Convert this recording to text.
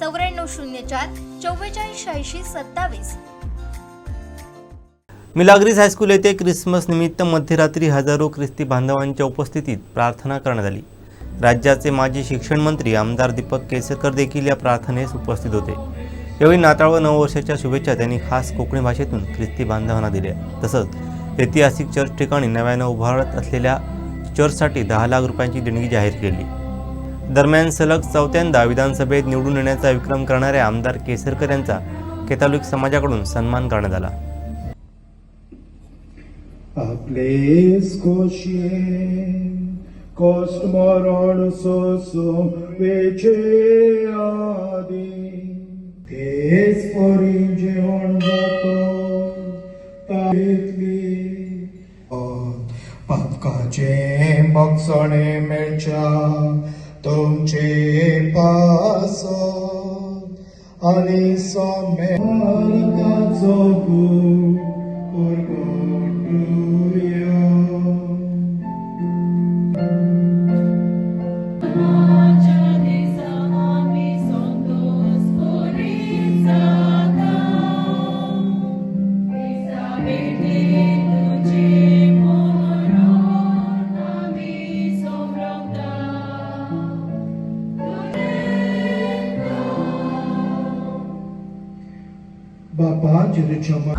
चौऱ्याण्णव शून्य चार चव्वेचाळीस शहाऐंशी सत्तावीस मिलाग्रीस हायस्कूल येथे ख्रिसमस निमित्त मध्यरात्री हजारो ख्रिस्ती बांधवांच्या उपस्थितीत प्रार्थना करण्यात आली. राज्याचे माजी शिक्षण मंत्री आमदार दीपक केसरकर देखील या प्रार्थनेस उपस्थित होते. यावेळी नाताळ व नववर्षाच्या शुभेच्छा त्यांनी खास कोकणी भाषेतून ख्रिस्ती बांधवांना दिल्या. तसंच ऐतिहासिक चर्च ठिकाणी नव्यानं उभारत असलेल्या चर्चसाठी दहा लाख रुपयांची देणगी जाहीर केली. दरम्यान सलग चौथ्यांदा विधानसभेत निवडून येण्याचा विक्रम करणाऱ्या आमदार केसरकर यांचा कॅथॉलिक समाजाकडून सन्मान करण्यात आला. आपले वेचे पदकाचे बक्षणे मेळच्या तुमचे पास आणि सोमे भारताचो Baba Cırıçamak.